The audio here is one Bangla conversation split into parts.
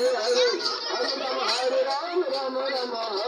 रे हरे हरे राम राम राम हरे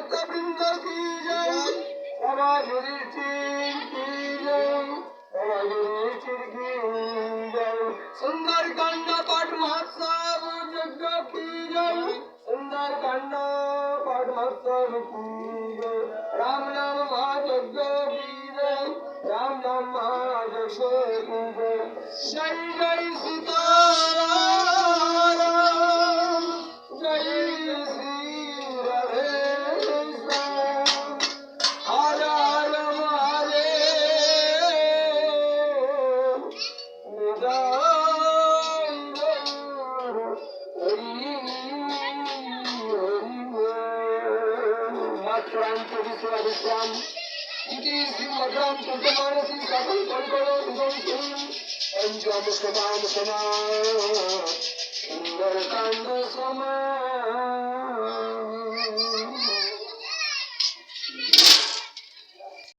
ভক্তবৃন্দ কি জয় সভাগুলির চির কি জয় সভাগুলির চির কি জয় সুন্দরকাণ্ড পাঠ রাম নাম মহাযজ্ঞ কি রাম নাম মহাযজ্ঞ কি সীতা মাত্রান্ত বিশ্বরাম ইতি শ্রীমদ্রাম চন্দ্রমানসী সকল কল্পনা বিজয়ী পঞ্চম সমান সমা সমা